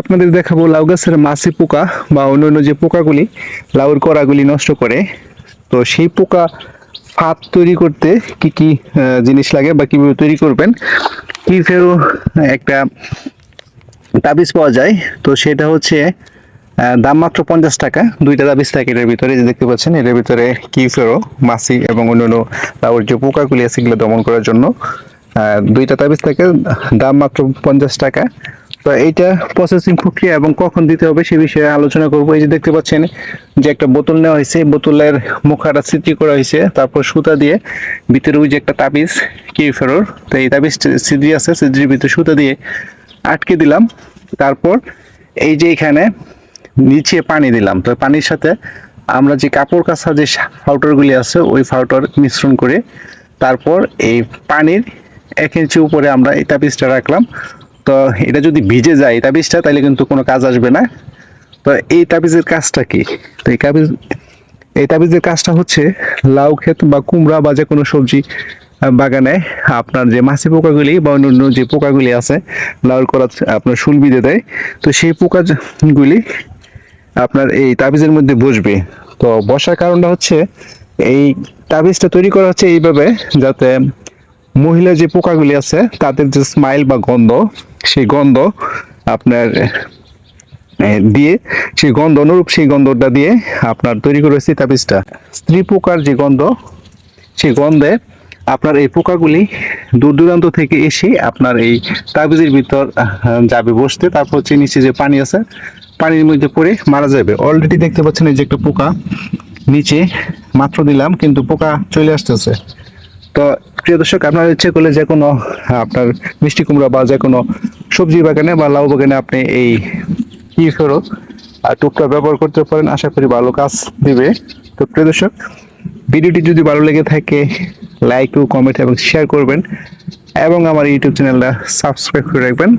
আপনাদের দেখাবো লাউ গাছের মাছি পোকা বা অন্যান্য যে পোকাগুলি, লাউর কড়াগুলি নষ্ট করে। তো সেই পোকা ফাঁদ তৈরি করতে কি কি জিনিস লাগে বা কীভাবে তৈরি করবেন? কি ফেরো একটা তাবিজ পাওয়া যায়। তো সেটা হচ্ছে দাম মাত্র পঞ্চাশ টাকা। দুইটা তাবিজ থাকে এটার ভিতরে যে দেখতে পাচ্ছেন, এটার ভিতরে কি ফেরো মাছি এবং অন্যান্য লাউর যে পোকাগুলি আছে সেগুলো দমন করার জন্য। দুইটা তাবিজ থাকে, দাম মাত্র পঞ্চাশ টাকা। তো এইটা প্রসেসিং প্রক্রিয়া এবং কখন দিতে হবে সে বিষয়ে আলোচনা করব। এই যে দেখতে পাচ্ছেন যে একটা বোতল নেওয়া হয়েছে, বোতলের মুখাটা স্মৃতি করা হয়েছে, তারপর সুতা দিয়ে ভিতরে ওই যে একটা তাবিজ কি ফেরোর, তো এই তাবিজ সিদ্রি আছে সিদ্রির ভিতরে সুতা দিয়ে আটকে দিলাম। তারপর এই যে এখানে নিচে পানি দিলাম, তো পানির সাথে আমরা যে কাপড় কাছা যে ফাউটারগুলি আছে, ওই ফাউটার মিশ্রণ করে তারপর এই পানির এক ইঞ্চি উপরে আমরা এই তাবিজটা রাখলাম। তো এটা যদি ভিজে যায় এই তাবিজটা তাহলে কিন্তু কোনো কাজ আসবে না। তো এই তাবিজের কাজটা কি? তো এই তাবিজ এই তাবিজের কাজটা হচ্ছে লাউ ক্ষেত বা কুমড়া বা যে কোনো সবজি বাগানে আপনার যে মাছি পোকাগুলি বা অন্যান্য যে পোকাগুলি আছে, লাউর করা আপনার শুল বিঁধে দেয়, তো সেই পোকাগুলি আপনার এই তাবিজের মধ্যে বসবে। তো বসার কারণটা হচ্ছে এই তাবিজটা তৈরি করা হচ্ছে এইভাবে যাতে মহিলা যে পোকাগুলি আছে, তাদের যে স্মাইল বা গন্ধ সেই গন্ধ আপনার দিয়ে সেই গন্ধ অনুরূপ সেই গন্ধটা দিয়ে আপনার তৈরি করেছি তাবিজটা। স্ত্রী পোকার যে গন্ধ, সেই গন্ধে আপনার এই পোকাগুলি দূর দূরান্ত থেকে এসে আপনার এই তাবিজের ভিতর যাবে বসতে। তারপর হচ্ছে নিচে যে পানি আছে, পানির মধ্যে পড়ে মারা যাবে। অলরেডি দেখতে পাচ্ছেন এই যে একটা পোকা, নিচে মাত্র দিলাম, কিন্তু পোকা চলে আসতেছে। তো প্রিয় দর্শক, আপনার ইচ্ছে করলে যে কোনো, আপনার মিষ্টি কুমড়া বা যে কোনো সবজি বাগানে বা লাউ বাগানে আপনি এই আর টুকটা ব্যবহার করতে পারেন, আশা করি ভালো কাজ দিবে। তো প্রিয় দর্শক, ভিডিওটি যদি ভালো লেগে থাকে লাইক ও কমেন্ট এবং শেয়ার করবেন এবং আমার ইউটিউব চ্যানেলটা সাবস্ক্রাইব করে রাখবেন।